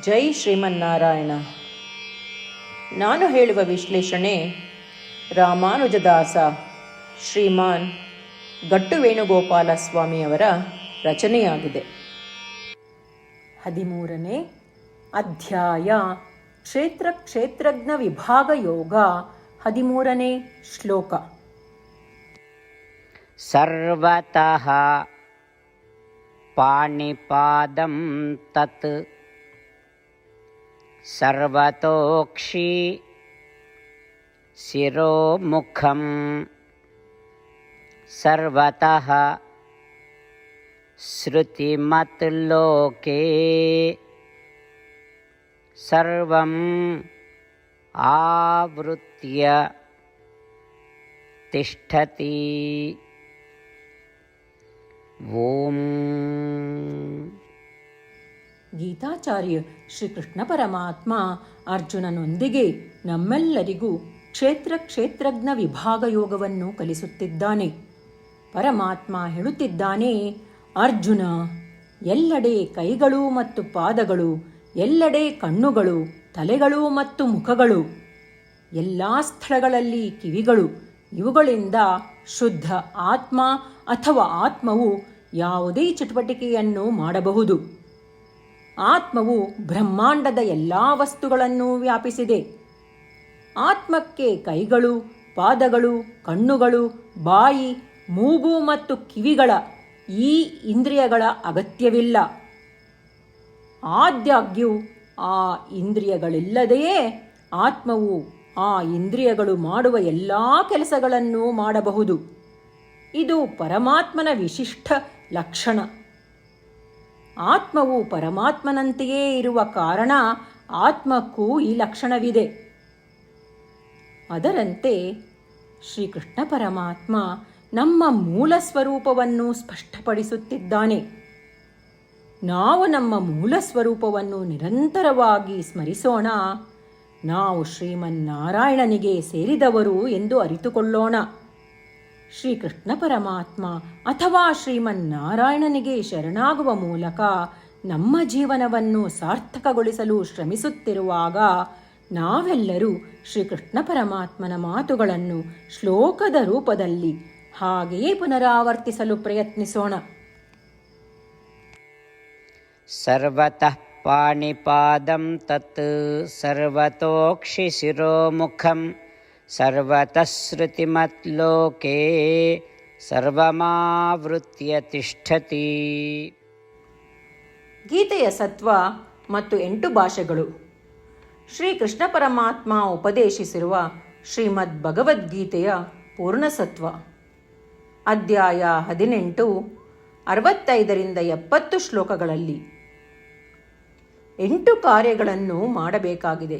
ಜೈ ಶ್ರೀಮನ್ನಾರಾಯಣ. ನಾನು ಹೇಳುವ ವಿಶ್ಲೇಷಣೆ ರಾಮಾನುಜದಾಸ ಶ್ರೀಮಾನ್ ಗಟ್ಟು ವೇಣುಗೋಪಾಲ ಸ್ವಾಮಿಯವರ ರಚನೆಯಾಗಿದೆ. ಹದಿಮೂರನೇ ಅಧ್ಯಾಯ ಕ್ಷೇತ್ರ ಕ್ಷೇತ್ರಜ್ಞ ವಿಭಾಗ ಯೋಗ ಹದಿಮೂರನೇ ಶ್ಲೋಕ. ಸರ್ವತಃ ಪಾಣಿಪಾದಂ ತತ್ सर्वतोक्षि शिरोमुखं सर्वतः श्रुतिमत्लोके सर्वम् आवृत्य तिष्ठति। ॐ ಗೀತಾಚಾರ್ಯ ಶ್ರೀಕೃಷ್ಣ ಪರಮಾತ್ಮ ಅರ್ಜುನನೊಂದಿಗೆ ನಮ್ಮೆಲ್ಲರಿಗೂ ಕ್ಷೇತ್ರ ಕ್ಷೇತ್ರಜ್ಞ ವಿಭಾಗ ಯೋಗವನ್ನು ಕಲಿಸುತ್ತಿದ್ದಾನೆ. ಪರಮಾತ್ಮ ಹೇಳುತ್ತಿದ್ದಾನೆ, ಅರ್ಜುನ, ಎಲ್ಲೆಡೆ ಕೈಗಳು ಮತ್ತು ಪಾದಗಳು, ಎಲ್ಲೆಡೆ ಕಣ್ಣುಗಳು, ತಲೆಗಳು ಮತ್ತು ಮುಖಗಳು, ಎಲ್ಲ ಸ್ಥಳಗಳಲ್ಲಿ ಕಿವಿಗಳು, ಇವುಗಳಿಂದ ಶುದ್ಧ ಆತ್ಮ ಅಥವಾ ಆತ್ಮವು ಯಾವುದೇ ಚಟುವಟಿಕೆಯನ್ನು ಮಾಡಬಹುದು. ಆತ್ಮವು ಬ್ರಹ್ಮಾಂಡದ ಎಲ್ಲ ವಸ್ತುಗಳನ್ನು ವ್ಯಾಪಿಸಿದೆ. ಆತ್ಮಕ್ಕೆ ಕೈಗಳು, ಪಾದಗಳು, ಕಣ್ಣುಗಳು, ಬಾಯಿ, ಮೂಗು ಮತ್ತು ಕಿವಿಗಳ ಈ ಇಂದ್ರಿಯಗಳ ಅಗತ್ಯವಿಲ್ಲ. ಆದಾಗ್ಯೂ ಆ ಇಂದ್ರಿಯಗಳಿಲ್ಲದೆಯೇ ಆತ್ಮವು ಆ ಇಂದ್ರಿಯಗಳು ಮಾಡುವ ಎಲ್ಲ ಕೆಲಸಗಳನ್ನು ಮಾಡಬಹುದು. ಇದು ಪರಮಾತ್ಮನ ವಿಶಿಷ್ಟ ಲಕ್ಷಣ. ಆತ್ಮವು ಪರಮಾತ್ಮನಂತೆಯೇ ಇರುವ ಕಾರಣ ಆತ್ಮಕ್ಕೂ ಈ ಲಕ್ಷಣವಿದೆ. ಅದರಂತೆ ಶ್ರೀಕೃಷ್ಣ ಪರಮಾತ್ಮ ನಮ್ಮ ಮೂಲ ಸ್ವರೂಪವನ್ನು ಸ್ಪಷ್ಟಪಡಿಸುತ್ತಿದ್ದಾನೆ. ನಾವು ನಮ್ಮ ಮೂಲ ಸ್ವರೂಪವನ್ನು ನಿರಂತರವಾಗಿ ಸ್ಮರಿಸೋಣ. ನಾವು ಶ್ರೀಮನ್ನಾರಾಯಣನಿಗೆ ಸೇರಿದವರು ಎಂದು ಅರಿತುಕೊಳ್ಳೋಣ. ಶ್ರೀಕೃಷ್ಣ ಪರಮಾತ್ಮ ಅಥವಾ ಶ್ರೀಮನ್ನಾರಾಯಣನಿಗೆ ಶರಣಾಗುವ ಮೂಲಕ ನಮ್ಮ ಜೀವನವನ್ನು ಸಾರ್ಥಕಗೊಳಿಸಲು ಶ್ರಮಿಸುತ್ತಿರುವಾಗ ನಾವೆಲ್ಲರೂ ಶ್ರೀಕೃಷ್ಣ ಪರಮಾತ್ಮನ ಮಾತುಗಳನ್ನು ಶ್ಲೋಕದ ರೂಪದಲ್ಲಿ ಹಾಗೆಯೇ ಪುನರಾವರ್ತಿಸಲು ಪ್ರಯತ್ನಿಸೋಣ. ಸರ್ವತಃ ಪಾಣಿಪಾದಂ ತತ್ ಸರ್ವತೋಕ್ಷಿ ಶಿರೋಮುಖಂ श्रुतिमत्लोके सर्वमावृत्य तिष्ठति ಗೀತೆಯ ಸತ್ವ ಮತ್ತು ಎಂಟು ಭಾಷೆಗಳು ಶ್ರೀಕೃಷ್ಣ ಪರಮಾತ್ಮ ಉಪದೇಶಿಸಿರುವ ಶ್ರೀಮದ್ ಭಗವದ್ಗೀತೆಯ ಪೂರ್ಣಸತ್ವ ಅಧ್ಯಾಯ ಹದಿನೆಂಟು ಅರವತ್ತೈದರಿಂದ ಎಪ್ಪತ್ತು ಶ್ಲೋಕಗಳಲ್ಲಿ ಎಂಟು ಕಾರ್ಯಗಳನ್ನು ಮಾಡಬೇಕಾಗಿದೆ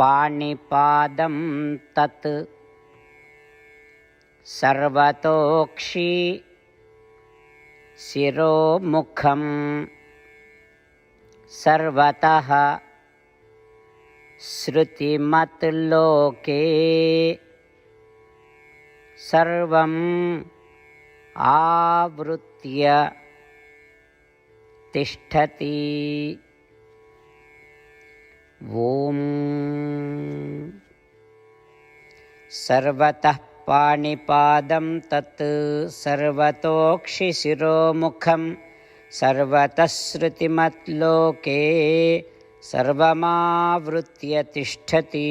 पाणिपादं तत् सर्वतोक्षि शिरोमुखं सर्वतः श्रुतिमत्लोके सर्वम् आवृत्य तिष्ठति। ॐ सर्वतः पाणिपादं तत् सर्वतोक्षिशिरोमुखं सर्वतः श्रुतिमत्लोके सर्वमावृत्य तिष्ठति